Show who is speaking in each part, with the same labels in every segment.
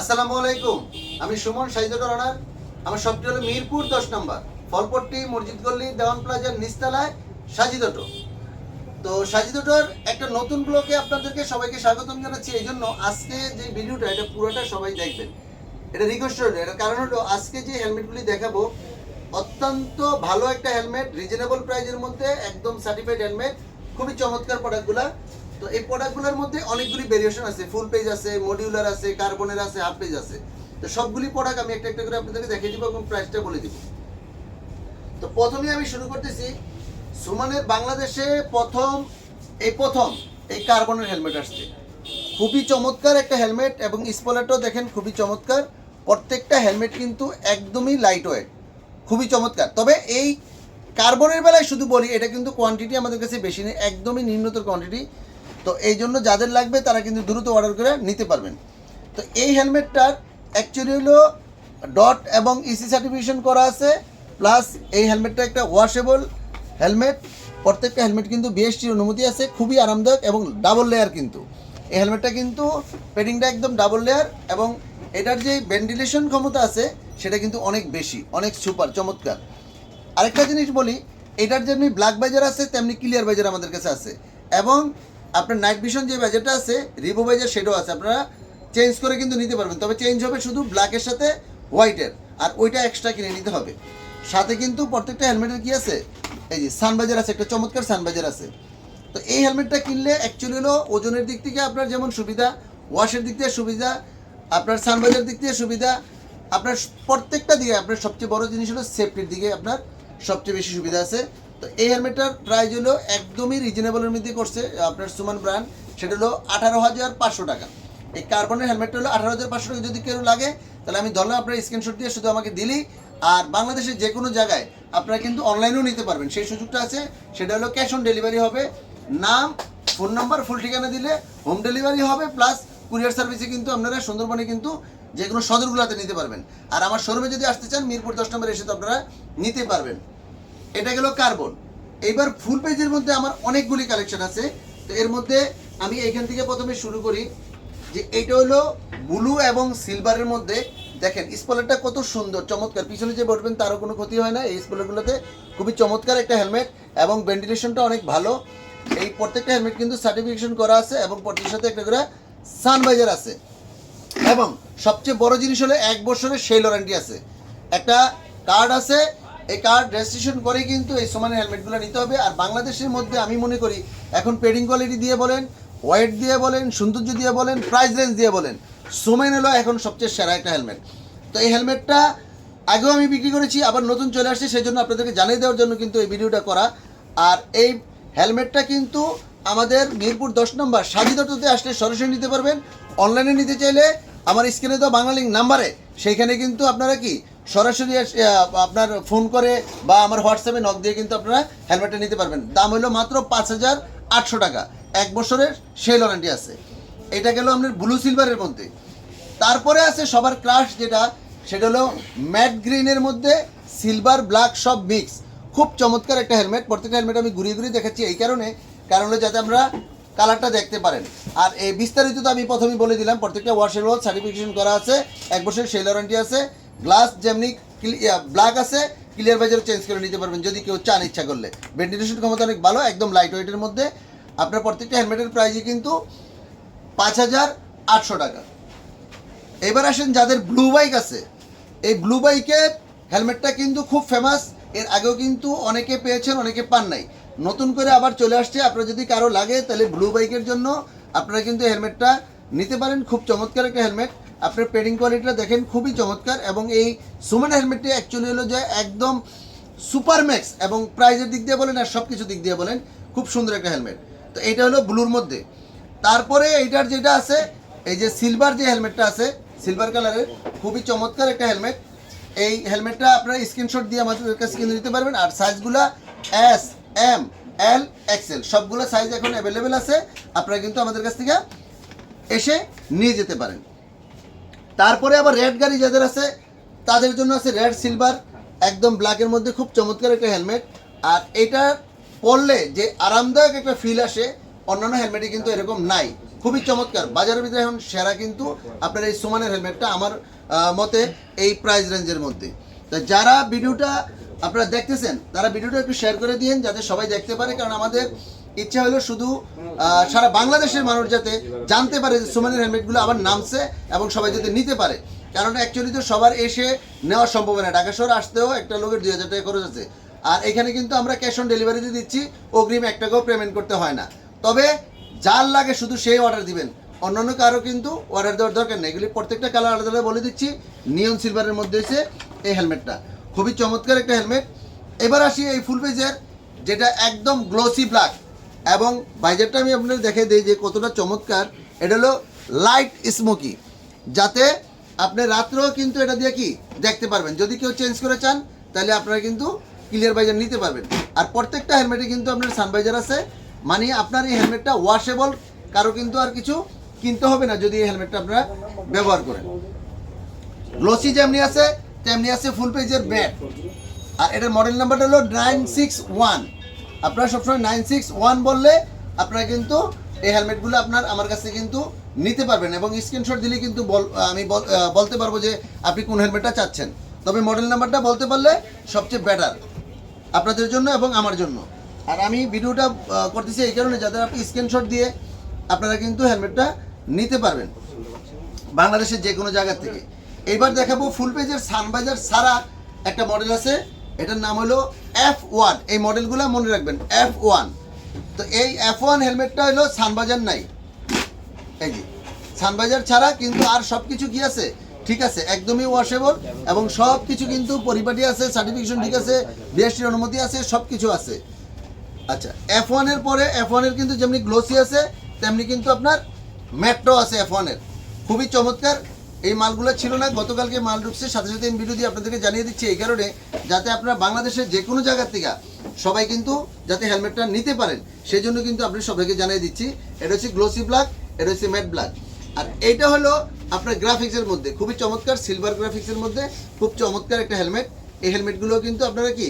Speaker 1: আসসালামু আলাইকুম। আমি সুমন সাইদুর রানার আমার শপটি হলো মিরপুর দশ নম্বর। ফলপট্টি মসজিদ গল্লি দেওয়ান প্লাজার নিচতলায় সাজিদটো তো সাজিদটোর একটা নতুন ব্লকে আপনাদেরকে সবাইকে স্বাগতম জানাচ্ছি। এই জন্য আজকে যে ভিডিওটা, এটা পুরোটা সবাই দেখবেন। এটা রিকোয়েস্ট রইল। এটার কারণ হলো আজকে যে হেলমেটগুলি দেখাবো, অত্যন্ত ভালো একটা হেলমেট রিজনেবল প্রাইজের মধ্যে একদম সার্টিফাইড হেলমেট খুবই চমৎকার প্রোডাক্টগুলা তো এই প্রোডাক্টগুলোর মধ্যে অনেকগুলি ভেরিয়েশন আছে। ফুল পেজ আছে মডিউলার আছে কার্বনের আছে হাফ পেজ আছে। তো সবগুলি প্রোডাক্ট আমি একটা একটা করে আপনাদেরকে দেখিয়ে দিব এবং প্রাইসটা বলে দিব। তো প্রথমে আমি শুরু করতেছি সুমানের বাংলাদেশে প্রথম, এই প্রথম, এই কার্বনের হেলমেট আসছে। খুবই চমৎকার একটা হেলমেট এবং স্পলারটাও দেখেন, খুবই চমৎকার। প্রত্যেকটা হেলমেট কিন্তু একদমই লাইট ওয়েট খুবই চমৎকার। তবে এই কার্বনের বেলায় শুধু বলি, এটা কিন্তু কোয়ান্টিটি আমাদের কাছে বেশি নেই, একদমই নিম্নতর কোয়ান্টিটি তো এই জন্য যাদের লাগবে তারা কিন্তু দ্রুত অর্ডার করে নিতে পারবেন। তো এই হেলমেটটার অ্যাকচুয়ালি হলো ডট এবং ইসি সার্টিফিকেশন করা আছে প্লাস এই হেলমেটটা একটা ওয়াশেবল হেলমেট প্রত্যেকটা হেলমেট কিন্তু বিএসটির অনুমতি আছে, খুবই আরামদায়ক এবং ডাবল লেয়ার কিন্তু। এই হেলমেটটা কিন্তু পেডিংটা একদম ডাবল লেয়ার এবং এটার যে ভেন্টিলেশন ক্ষমতা আছে, সেটা কিন্তু অনেক বেশি, অনেক সুপার চমৎকার। আরেকটা জিনিস বলি, এটার যেমনি ব্ল্যাক বাইজার আছে, তেমনি ক্লিয়ার বাইজার আমাদের কাছে আছে। এবং আপনার নাইট ভিশন যে বাজারটা আছে রিভো বাজার সেটাও আছে। আপনারা চেঞ্জ করে কিন্তু নিতে পারবেন। তবে চেঞ্জ হবে শুধু ব্ল্যাকের সাথে হোয়াইটের আর ওইটা এক্সট্রা কিনে নিতে হবে। সাথে কিন্তু প্রত্যেকটা হেলমেটের কি আছে? এই যে সানবাজার আছে, একটা চমৎকার সানবাজার আছে। তো এই হেলমেটটা কিনলে অ্যাকচুয়ালি হলো ওজনের দিক থেকে আপনার যেমন সুবিধা ওয়াশের দিক থেকে সুবিধা, আপনার সানবাজার দিক থেকে সুবিধা, আপনার প্রত্যেকটা দিকে আপনার সবচেয়ে বড় জিনিস হলো সেফটির দিকে আপনার সবচেয়ে বেশি সুবিধা আছে। তো এই হেলমেটটার প্রাইস হলো একদমই রিজনেবলের মধ্যে করছে আপনার সুমান ব্র্যান্ড সেটা হলো আঠারো হাজার পাঁচশো টাকা। এই কার্বনের হেলমেটটা হলো আঠারো হাজার পাঁচশো টাকা। যদি কেউ লাগে, তাহলে আমি ধরলাম আপনার স্ক্রিনশট দিয়ে শুধু আমাকে দিলি। আর বাংলাদেশের যে কোনো জায়গায় আপনারা কিন্তু অনলাইনেও নিতে পারবেন। সেই সুযোগটা আছে। সেটা হলো ক্যাশ অন ডেলিভারি হবে। নাম ফোন নাম্বার ফুল ঠিকানা দিলে হোম ডেলিভারি হবে। প্লাস কুরিয়ার সার্ভিসে কিন্তু আপনারা সুন্দরবনে কিন্তু যে কোনো সদরগুলোতে নিতে পারবেন। আর আমার শোরুমে যদি আসতে চান, মিরপুর দশ নম্বরে এসে তো আপনারা নিতে পারবেন। এটা গেল কার্বন। এইবার ফুল পেজের মধ্যে আমার অনেকগুলি কালেকশন আছে। তো এর মধ্যে আমি এইখান থেকে প্রথমে শুরু করি যে এইটা হলো ব্লু এবং সিলভারের মধ্যে। দেখেন স্পলারটা কত সুন্দর, চমৎকার। পিছনে যে বসবেন তারও কোনো ক্ষতি হয় না। এই স্পলারগুলোতে খুবই চমৎকার একটা হেলমেট এবং ভেন্টিলেশনটা অনেক ভালো। এই প্রত্যেকটা হেলমেট কিন্তু সার্টিফিকেশন করা আছে এবং প্রত্যেকের সাথে একটা করে সানভাইজার আছে। এবং সবচেয়ে বড় জিনিস হলো এক বছরের সেই ওয়ারেন্টি আছে। একটা কার্ড আছে এই কার্ড রেজিস্ট্রেশন করে কিন্তু এই সমানের হেলমেটগুলো নিতে হবে। আর বাংলাদেশের মধ্যে আমি মনে করি, এখন পেডিং কোয়ালিটি দিয়ে বলেন ওয়েট দিয়ে বলেন, সৌন্দর্য দিয়ে বলেন প্রাইস রেঞ্জ দিয়ে বলেন, সোমেন হলো এখন সবচেয়ে সেরা একটা হেলমেট তো এই হেলমেটটা আগেও আমি বিক্রি করেছি, আবার নতুন চলে আসছে সেই জন্য আপনাদেরকে জানিয়ে দেওয়ার জন্য কিন্তু এই ভিডিওটা করা। আর এই হেলমেটটা কিন্তু আমাদের মিরপুর দশ নম্বর সাজিদটোতে আসলে সরাসরি নিতে পারবেন। অনলাইনে নিতে চাইলে আমার স্ক্রিনে তো বাংলা লিঙ্ক নাম্বারে সেইখানে কিন্তু আপনারা কি সরাসরি আপনার ফোন করে বা আমার হোয়াটসঅ্যাপে নক দিয়ে কিন্তু আপনারা হেলমেটটা নিতে পারবেন। দাম হলো মাত্র পাঁচ হাজার আটশো টাকা। এক বছরের সেল ওয়ারেন্টি আছে। এটা গেল আপনার ব্লু সিলভারের মধ্যে। তারপরে আছে সবার ক্রাশ যেটা, সেটা হলো ম্যাট গ্রিনের মধ্যে সিলভার ব্ল্যাক সব মিক্স খুব চমৎকার একটা হেলমেট প্রত্যেকটা হেলমেট আমি ঘুরিয়ে ঘুরিয়ে দেখাচ্ছি এই কারণে। কারণ হলো যাতে আমরা কালারটা দেখতে পারেন। আর এই বিস্তারিত তো আমি প্রথমেই বলে দিলাম, প্রত্যেকটা ওয়াশেবল সার্টিফিকেশন করা আছে। এক বছরের সেল ওয়ারেন্টি আছে। গ্লাস যেমনি ব্ল্যাক আছে ক্লিয়ার বাজার চেঞ্জ করে নিতে পারবেন যদি কেউ চান ইচ্ছা করলে। ভেন্টিলেশন ক্ষমতা অনেক ভালো, একদম লাইট ওয়েটের মধ্যে। আপনার প্রত্যেকটা হেলমেটের প্রাইসই কিন্তু পাঁচ হাজার আটশো টাকা। এবার আসেন যাদের ব্লু বাইক আছে, এই ব্লু বাইকের হেলমেটটা কিন্তু খুব ফেমাস এর আগেও কিন্তু অনেকে পেয়েছেন, অনেকে পান নাই। নতুন করে আবার চলে আসছে, আপনার যদি কারও লাগে, তাহলে ব্লু বাইকের জন্য আপনারা কিন্তু হেলমেটটা নিতে পারেন। খুব চমৎকার একটা হেলমেট আপনার পেডিং কোয়ালিটিটা দেখেন খুবই চমৎকার এবং এই সুমেন হেলমেটটি অ্যাকচুয়ালি হলো যে একদম সুপার ম্যাক্স এবং প্রাইজের দিক দিয়ে বলেন আর সব কিছু দিক দিয়ে বলেন, খুব সুন্দর একটা হেলমেট তো এইটা হলো ব্লুর মধ্যে। তারপরে এইটার যেটা আছে, এই যে সিলভার যে হেলমেটটা আছে সিলভার কালারের খুবই চমৎকার একটা হেলমেট এই হেলমেটটা আপনারা স্ক্রিনশট দিয়ে আমাদের কাছে কিনে নিতে পারবেন আর সাইজগুলো এস এম এল এক্সেল সবগুলো সাইজ এখন অ্যাভেলেবেল আছে। আপনারা কিন্তু আমাদের কাছ থেকে এসে নিয়ে যেতে পারেন। তারপরে আবার রেড গাড়ি যাদের আছে, তাদের জন্য আছে রেড সিলভার একদম ব্ল্যাকের মধ্যে, খুব চমৎকার একটা হেলমেট আর এটা পরলে যে আরামদায়ক একটা ফিল আসে, অন্যান্য হেলমেটে কিন্তু এরকম নাই। খুবই চমৎকার। বাজারের ভিতরে এখন সেরা কিন্তু আপনার এই সুমানের হেলমেটটা আমার মতে এই প্রাইস রেঞ্জের মধ্যে। তো যারা ভিডিওটা আপনারা দেখতেছেন, তারা ভিডিওটা একটু শেয়ার করে দিন যাতে সবাই দেখতে পারে, কারণ আমাদের ইচ্ছা হলো শুধু সারা বাংলাদেশের মানুষ যাতে জানতে পারে যে সুমানের হেলমেটগুলো আবার নামছে এবং সবাই যাতে নিতে পারে। কারণ অ্যাকচুয়ালি তো সবার এসে নেওয়া সম্ভব না ঢাকা শহর আসতেও একটা লোকের দুই হাজার টাকা খরচ আছে। আর এখানে কিন্তু আমরা ক্যাশ অন ডেলিভারিতে দিচ্ছি, অগ্রিম এক টাকাও পেমেন্ট করতে হয় না। তবে যার লাগে শুধু সেই অর্ডার দিবেন। অন্যান্য কারও কিন্তু অর্ডার দেওয়ার দরকার নেই। এগুলি প্রত্যেকটা কালার আলাদা আলাদা বলে দিচ্ছি। নিয়ন সিলভারের মধ্যে হচ্ছে এই হেলমেটটা খুবই চমৎকার একটা হেলমেট এবার আসি এই ফুল পেজের যেটা একদম গ্লোসি ব্ল্যাক এবং বাইজারটা আমি আপনাদের দেখে দিই যে কতটা চমৎকার। এটা হলো লাইট স্মোকি যাতে আপনি রাত্রেও কিন্তু এটা দিয়ে কি দেখতে পারবেন। যদি কেউ চেঞ্জ করে চান, তাহলে আপনারা কিন্তু ক্লিয়ার বাইজার নিতে পারবেন। আর প্রত্যেকটা হেলমেটে কিন্তু আপনার সানবাইজার আছে। মানে আপনার এই হেলমেটটা ওয়াশেবল কারও কিন্তু আর কিছু কিনতে হবে না যদি এই হেলমেটটা আপনারা ব্যবহার করেন। গ্লোসি যেমনি আছে, তেমনি আছে ফুল পেজের ব্যাট আর এটার মডেল নাম্বারটা হলো নাইন সিক্স ওয়ান আপনারা সবসময় নাইন সিক্স ওয়ান বললে আপনারা কিন্তু এই হেলমেটগুলো আপনার আমার কাছে কিন্তু নিতে পারবেন এবং স্ক্রিনশট দিলে কিন্তু আমি বল- বলতে পারব যে আপনি কোন হেলমেটটা চাচ্ছেন। তবে মডেল নাম্বারটা বলতে পারলে সবচেয়ে বেটার আপনাদের জন্য এবং আমার জন্য। আর আমি ভিডিওটা করতেছি এই কারণে যাতে আপনি স্ক্রিনশট দিয়ে আপনারা কিন্তু হেলমেটটা নিতে পারবেন বাংলাদেশের যে কোনো জায়গা থেকে। এবার দেখাবো ফুল পেজের সানবাজার সারা একটা মডেল আছে এটার নাম হলো এফ ওয়ান এই মডেলগুলো মনে রাখবেন এফ ওয়ান তো এই এফ ওয়ান হেলমেটটা হলো সানবাজার নাই। এই যে, সানবাজার ছাড়া কিন্তু আর সব কিছু কি আছে? ঠিক আছে, একদমই ওয়াশেবল এবং সব কিছু কিন্তু পরিপাটি আছে সার্টিফিকেশন ঠিক আছে বিএসটির অনুমতি আছে সব কিছু আছে। আচ্ছা এফ ওয়ানের পরে এফ ওয়ানের কিন্তু যেমনি গ্লোসি আছে, তেমনি কিন্তু আপনার ম্যাট্রো আছে এফ ওয়ানের খুবই চমৎকার এই মালগুলো ছিল না, গতকালকে মাল ঢুকছে। সাথে সাথে ভিডিও দিয়ে আপনাদেরকে জানিয়ে দিচ্ছি, এই কারণে যাতে আপনারা বাংলাদেশের যে কোনো জায়গার থেকে সবাই কিন্তু যাতে হেলমেটটা নিতে পারেন, সেই জন্য কিন্তু আপনি সবাইকে জানিয়ে দিচ্ছি। এটা হচ্ছে গ্লোসি ব্ল্যাক এটা হচ্ছে ম্যাট ব্ল্যাক আর এইটা হলো আপনার গ্রাফিক্সের মধ্যে। খুবই চমৎকার সিলভার গ্রাফিক্সের মধ্যে খুব চমৎকার একটা হেলমেট এই হেলমেটগুলো কিন্তু আপনারা কি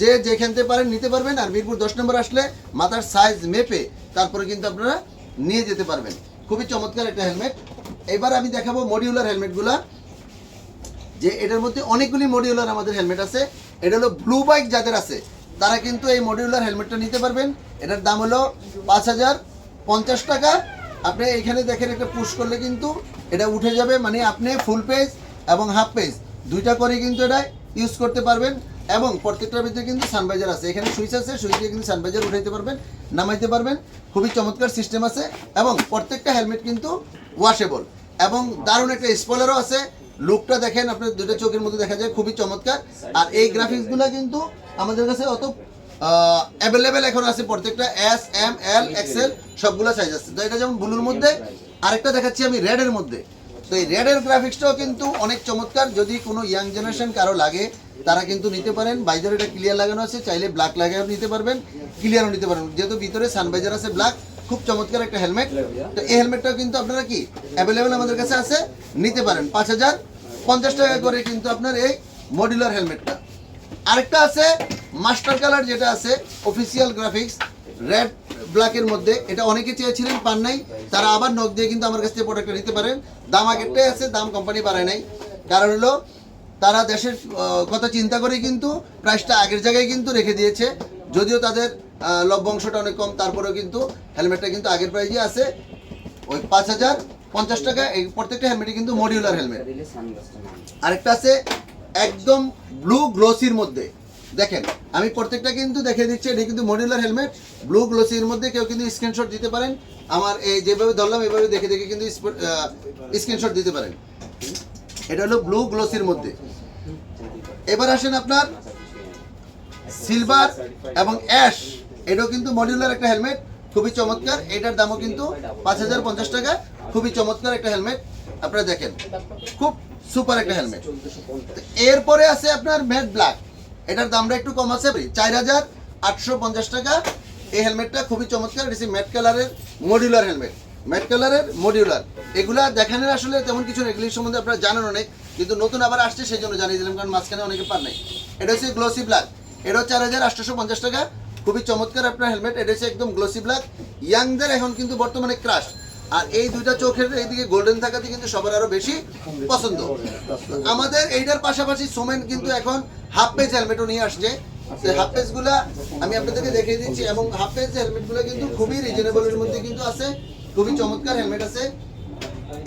Speaker 1: যে যেখান থেকে পারেন নিতে পারবেন, আর মিরপুর দশ নম্বর আসলে মাথার সাইজ মেপে তারপরে কিন্তু আপনারা নিয়ে যেতে পারবেন। খুবই চমৎকার একটা হেলমেট এবার আমি দেখাবো মডিউলার হেলমেটগুলা যে এটার মধ্যে অনেকগুলি মডিউলার আমাদের হেলমেট আছে। এটা হলো ব্লু বাইক যাদের আছে, তারা কিন্তু এই মডিউলার হেলমেটটা নিতে পারবেন। এটার দাম হলো পাঁচ হাজার পঞ্চাশ টাকা। আপনি এখানে দেখেন একটা পুশ করলে কিন্তু এটা উঠে যাবে মানে আপনি ফুল পেজ এবং হাফ পেজ দুইটা করে কিন্তু এটা ইউজ করতে পারবেন। এবং প্রত্যেকটার ভিতরে কিন্তু সানভাইজার আছে। এখানে সুইচ আছে, সুইচ দিয়ে কিন্তু সানবাইজার উঠাইতে পারবেন, নামাইতে পারবেন। খুবই চমৎকার সিস্টেম আছে এবং প্রত্যেকটা হেলমেট কিন্তু ওয়াশেবল এবং দারুণ একটা স্পয়লারও আছে। লুকটা দেখেন, আপনার দুটো চোখের মধ্যে দেখা যায়, খুবই চমৎকার। আর এই গ্রাফিক্সগুলো কিন্তু আমাদের কাছে অত অ্যাভেলেবেল এখন আছে প্রত্যেকটা এস এম এল এক্সেল সবগুলো সাইজ আছে। তো এটা যেমন ব্লুর মধ্যে, আরেকটা দেখাচ্ছি আমি রেডের মধ্যে। তো এই রেডের গ্রাফিক্সটাও কিন্তু অনেক চমৎকার। যদি কোনো ইয়াং জেনারেশন কারও লাগে তারা কিন্তু নিতে পারেন। বাইজার এটা ক্লিয়ার লাগানো আছে, চাইলে ব্ল্যাক লাগাও নিতে পারবেন ক্লিয়ারও নিতে পারবেন। যেহেতু ভিতরে সানবাইজার আছে ব্ল্যাক খুব চমৎকার একটা হেলমেট তো এই হেলমেটটাও কিন্তু আপনারা কি অ্যাভেলেবেল আমাদের কাছে আছে, নিতে পারেন। পাঁচ হাজার পঞ্চাশ টাকা করে কিন্তু আপনার এই মডিউলার হেলমেটটা আরেকটা আছে মাস্টার কালার যেটা আছে অফিসিয়াল গ্রাফিক্স রেড ব্ল্যাকের মধ্যে। এটা অনেকে চেয়েছিলেন, পান নাই। তারা আবার নখ দিয়ে কিন্তু আমার কাছ থেকে প্রোডাক্টটা নিতে পারেন। দাম আগেরটাই আছে, দাম কোম্পানি বাড়ায় নাই। কারণ হলো তারা দেশের কথা চিন্তা করে কিন্তু প্রাইসটা আগের জায়গায় কিন্তু রেখে দিয়েছে। যদিও তাদের লভ্যাংশটা অনেক কম, তারপরেও কিন্তু হেলমেটটা কিন্তু আগের প্রাইজে আছে। ওই পাঁচ হাজার পঞ্চাশ টাকা, এই প্রত্যেকটা হেলমেটই কিন্তু মডিউলার হেলমেট। আরেকটা আছে একদম ব্লু গ্লোসির মধ্যে। দেখেন, আমি প্রত্যেকটা কিন্তু দেখে দিচ্ছি এটা কিন্তু মডিউলার হেলমেট। ব্লু গ্লোসির মধ্যে কেউ কিন্তু স্ক্রিনশট দিতে পারেন। আমার এই যেভাবে ধরলাম, এভাবে দেখে দেখে কিন্তু স্ক্রিনশট দিতে পারেন। এটা হলো ব্লু গ্লোসির মধ্যে। এবার আসেন আপনার সিলভার এবং অ্যাশ এটাও কিন্তু মডিউলার একটা হেলমেট খুবই চমৎকার। এটার দামও কিন্তু পাঁচ হাজার পঞ্চাশ টাকা, খুবই চমৎকার একটা হেলমেট আপনারা দেখেন, খুব সুপার একটা হেলমেট এরপরে আছে আপনার ম্যাট ব্ল্যাক এটার দামটা একটু কম আছে চার হাজার আটশো পঞ্চাশ টাকা। এই হেলমেটটা খুবই চমৎকার, এটা ম্যাট কালারের মডিউলার হেলমেট ম্যাট কালারের মডিউলার। এগুলা দেখানোর আসলে তেমন কিছু এগুলির সম্বন্ধে আপনারা জানেন অনেক কিন্তু নতুন আবার আসছে, সেই জন্য জানিয়ে দিলাম, কারণ মাঝখানে অনেকে পার নাই। এটা হচ্ছে গ্লোসি ব্ল্যাক। এটাও চার হাজার টাকা। খুবই চমৎকার আপনার হেলমেট, এটা হচ্ছে একদম গ্লোসি ব্ল্যাক। ইয়াংদের এখন কিন্তু বর্তমানে ক্রাশ। আর এই দুইটা চোখের এইদিকে গোল্ডেন থাকাতে কিন্তু সবার আরও বেশি পছন্দ। আমাদের এইটার পাশাপাশি সোমেন কিন্তু এখন হাফ পেজ হেলমেটও নিয়ে আসছে। আমি আপনাদেরকে দেখিয়ে দিচ্ছি, এবং হাফ পেজ হেলমেটগুলো কিন্তু খুবই রিজনেবলের মধ্যে কিন্তু আছে। খুবই চমৎকার হেলমেট আছে।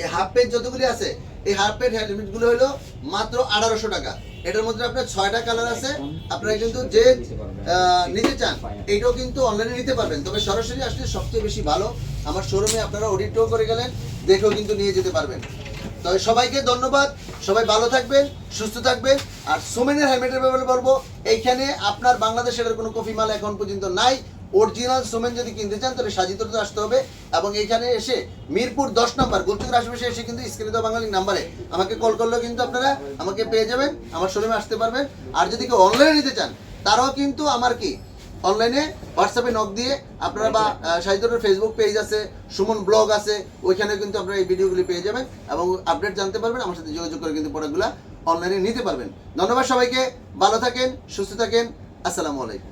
Speaker 1: এই হাফ পেজ যতগুলি আছে, এই হাফ পেজ হেলমেটগুলো হলো মাত্র আঠারোশো টাকা। এটার মধ্যে আপনার ছয়টা কালার আছে। আপনারা কিন্তু যে নিতে চান এইটাও কিন্তু অনলাইনে নিতে পারবেন। তবে সরাসরি আসলে সবচেয়ে বেশি ভালো, আমার শোরুমে আপনারা অডিটও করে গেলেন, দেখেও কিন্তু নিয়ে যেতে পারবেন। তবে সবাইকে ধন্যবাদ, সবাই ভালো থাকবেন, সুস্থ থাকবেন। আর সোমেনের হেলমেটের ব্যাপারে বলব, এইখানে আপনার বাংলাদেশের কোনো কফি মাল এখন পর্যন্ত নাই। অরিজিনাল সোমেন যদি কিনতে চান, তাহলে সাজিততে আসতে হবে। এবং এইখানে এসে মিরপুর দশ নম্বর গুলচুকের আশেপাশে এসে কিন্তু দেওয়া বাঙালি নাম্বারে আমাকে কল করলেও কিন্তু আপনারা আমাকে পেয়ে যাবেন, আমার শোরুমে আসতে পারবেন। আর যদি কেউ অনলাইনে নিতে চান, তারাও কিন্তু আমার কি? অনলাইনে হোয়াটসঅ্যাপে নক দিয়ে আপনারা বা সাহিত্যের ফেসবুক পেজ আছে, সুমন ব্লগ আছে ওইখানে কিন্তু আপনারা এই ভিডিওগুলি পেয়ে যাবেন। এবং আপডেট জানতে পারবেন, আমার সাথে যোগাযোগ করে কিন্তু প্রোডাক্টগুলো অনলাইনে নিতে পারবেন। ধন্যবাদ সবাইকে, ভালো থাকেন, সুস্থ থাকেন, আসসালামু আলাইকুম।